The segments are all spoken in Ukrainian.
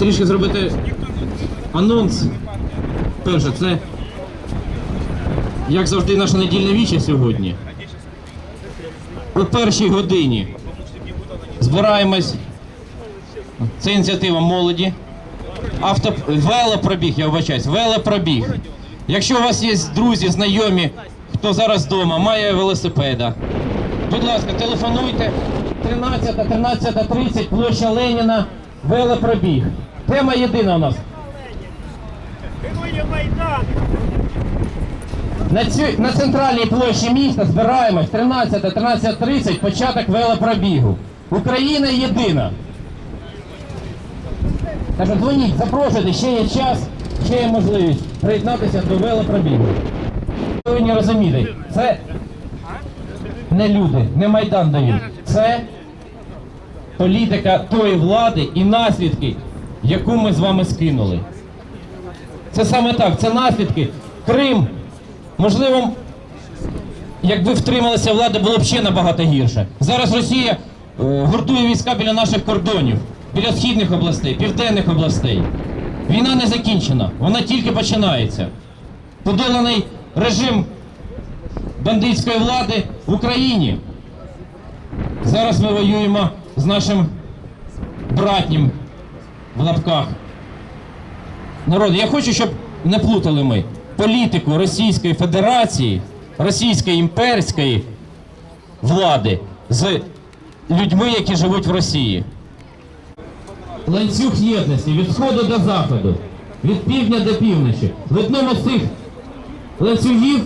трішки зробити анонс. Перше, це як завжди наша недільна віча сьогодні. О першій годині збираємось. Це ініціатива молоді. Авто... Велопробіг, я вибачаюсь, велопробіг. Якщо у вас є друзі, знайомі, хто зараз вдома, має велосипеда, будь ласка, телефонуйте 13 13.30, площа Леніна, велопробіг. Тема єдина у нас. На, цю, на центральній площі міста збираємось 13 13.30, початок велопробігу. Україна єдина. Так дзвоніть, запрошуйте, ще є час, ще є можливість приєднатися до велопробігу. Ви повинні розуміти, це не люди, не Майдан дають. Це політика тої влади і наслідки, яку ми з вами скинули. Це саме так, це наслідки. Крим, можливо, якби втрималася влада, було б ще набагато гірше. Зараз Росія е, гуртує війська біля наших кордонів, біля східних областей, південних областей. Війна не закінчена, вона тільки починається. Подоланий режим бандитської влади в Україні. Зараз ми воюємо з нашим братнім в лапках. Народ, я хочу, щоб не плутали ми політику Російської Федерації, Російської імперської влади з людьми, які живуть в Росії. Ланцюг єдності від сходу до заходу, від півдня до півночі. В одному з цих ланцюгів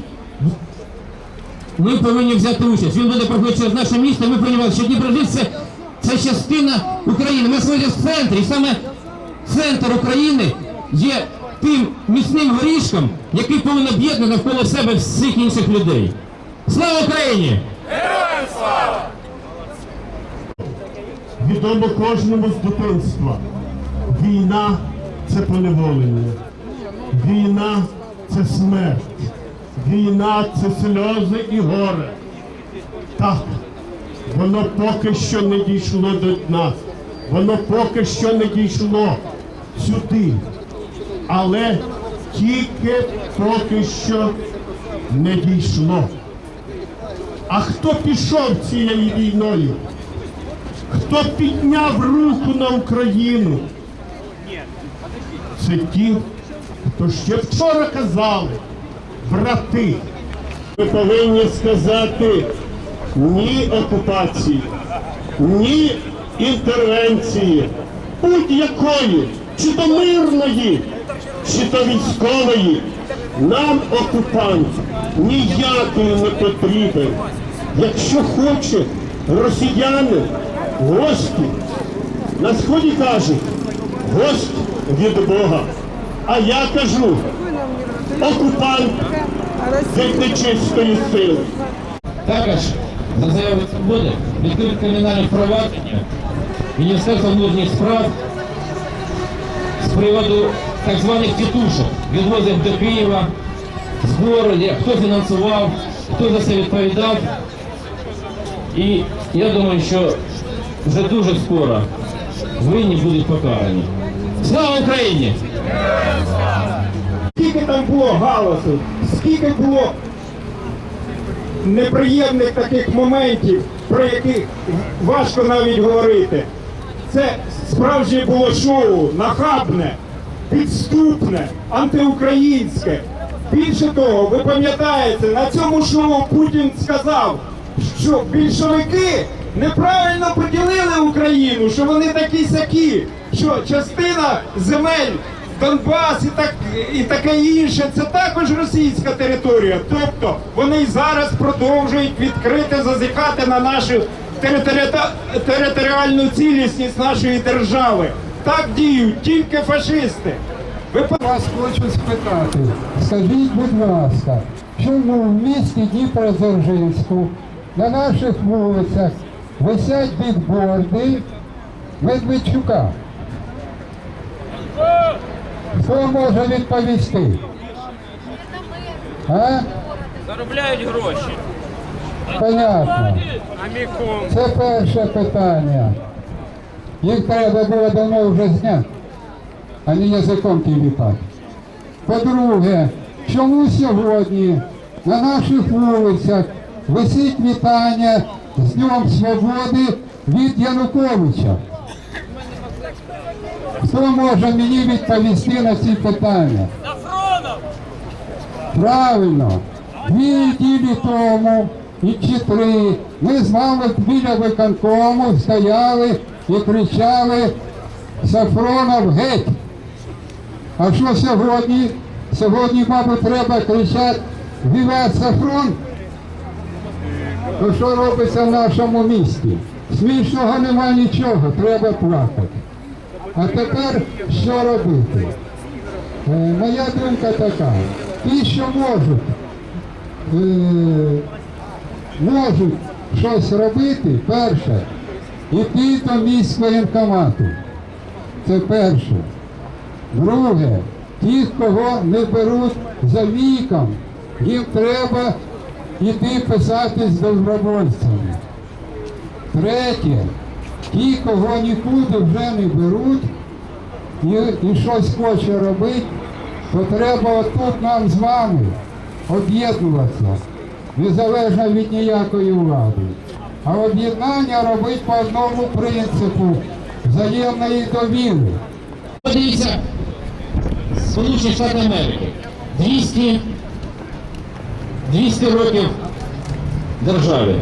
ми повинні взяти участь. Він буде проходити через наше місто. Ми повинні що Дніпродзержинськ це, це частина України. Ми знаходимося в центрі. І саме центр України є тим міцним горішком, який повинен об'єднати навколо себе всіх інших людей. Слава Україні! Відомо кожному з дитинства. Війна це поневолення. Війна це смерть. Війна це сльози і горе. Так, воно поки що не дійшло до нас. Воно поки що не дійшло сюди. Але тільки поки що не дійшло. А хто пішов цією війною? Хто підняв руку на Україну? Це ті, хто ще вчора казали, брати. Ми повинні сказати ні окупації, ні інтервенції, будь-якої, чи то мирної, чи то військової. Нам окупант ніякий не потрібен. Якщо хоче росіяни, гості, на сході кажуть, гость від Бога. А я кажу, окупант від нечистої сили. Також за заявою свободи відкрите кримінальне провадження Міністерства внутрішніх справ з приводу так званих тітушок. Відвозив до Києва, збори, де- хто фінансував, хто за це відповідав. І я думаю, що вже дуже скоро винні будуть покарані. Слава Україні! Скільки там було галасу, скільки було неприємних таких моментів, про яких важко навіть говорити. Це справжнє було шоу, нахабне, підступне, антиукраїнське. Більше того, ви пам'ятаєте, на цьому шоу Путін сказав, що більшовики неправильно поділили Україну, що вони такі сякі, що частина земель Донбас і так і таке інше, це також російська територія. Тобто вони й зараз продовжують відкрито зазіхати на нашу територіа- територіальну цілісність нашої держави. Так діють тільки фашисти. Ви по- Вас хочу спитати. Скажіть, будь ласка, чому в місті Дніпродзержинську на наших вулицях висять бікборди Медведчука? Хто може відповісти? А? Заробляють гроші. Понятно. Це перше питання. Їх треба було давно вже зняти. а не язиком тіліпати. По-друге, чому сьогодні на наших вулицях висить вітання з Днем Свободи від Януковича? Хто може мені відповісти на ці питання? Правильно, дві неділі тому і чи три ми з вами біля виконкому стояли і кричали Сафронов геть. А що сьогодні? Сьогодні, мабуть, треба кричати Віват Сафрон. То що робиться в нашому місті? Смішного нема нічого, треба плакати. А тепер що робити? Е, моя думка така. Ті, що можуть, е, можуть щось робити, перше, іти до місць воєнкомату. Це перше. Друге, ті, кого не беруть за віком, їм треба йти писати з добровольцями. Третє, ті, кого нікуди вже не беруть і, і щось хоче робити, то треба отут нам з вами об'єднуватися, незалежно від ніякої влади. А об'єднання робити по одному принципу взаємної довіри. Подивіться, Сполучені Штати Америки. 200, 200 років державі.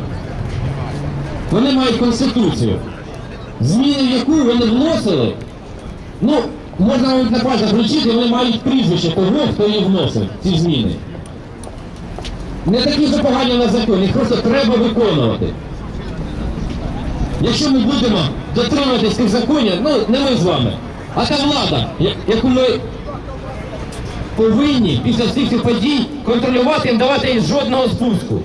Вони мають конституцію, зміни яку вони вносили. Ну, можна навіть на пальцях включити, вони мають прізвище того, хто її вносив, ці зміни. Не такі погані на закон, їх просто треба виконувати. Якщо ми будемо дотримуватись тих законів, ну не ми з вами, а та влада, яку ми повинні після всіх цих подій контролювати і не давати їй жодного спуску.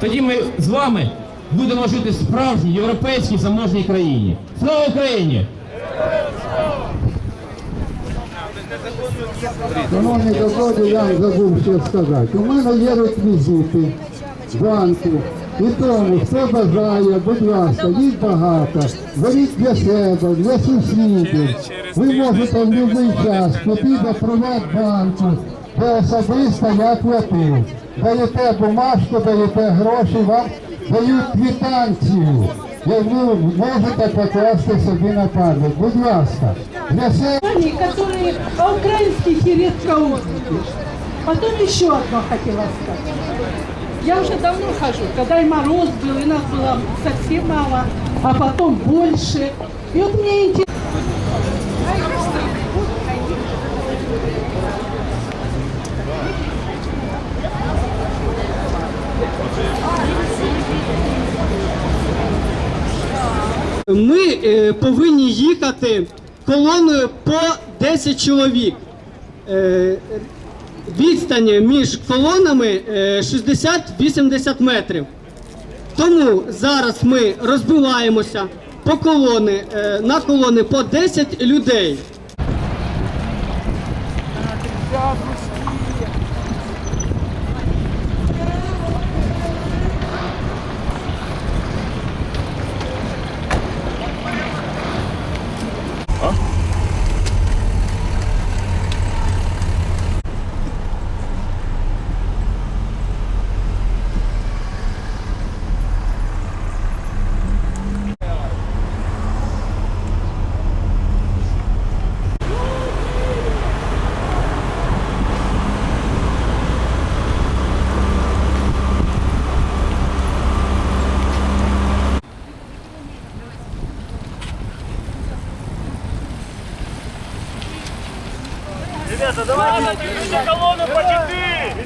Тоді ми з вами будемо жити в справжній європейській заможній країні. Слава Україні! Шановні дозволі, я забув ще сказати. У мене є реквізити банку. І тому, хто бажає, будь ласка, їх багато. Беріть для себе, для сусідів. Ви можете в будь-який час піти до Приватбанку, де особисто я платив. Даєте бумажку, даєте гроші, вам дають квитанцію. І ви можете покласти собі на пам'ять. Будь ласка, которые украинских и редко увидишь. Потом еще одно хотела сказать. Я уже давно хожу, когда и мороз был, и нас было совсем мало, а потом больше. И вот мне интересно. Ми е, повинні їхати колоною по 10 чоловік. Е, відстань між колонами е, 60-80 метрів. Тому зараз ми розбиваємося по колони, е, на колони по 10 людей. Понад усе!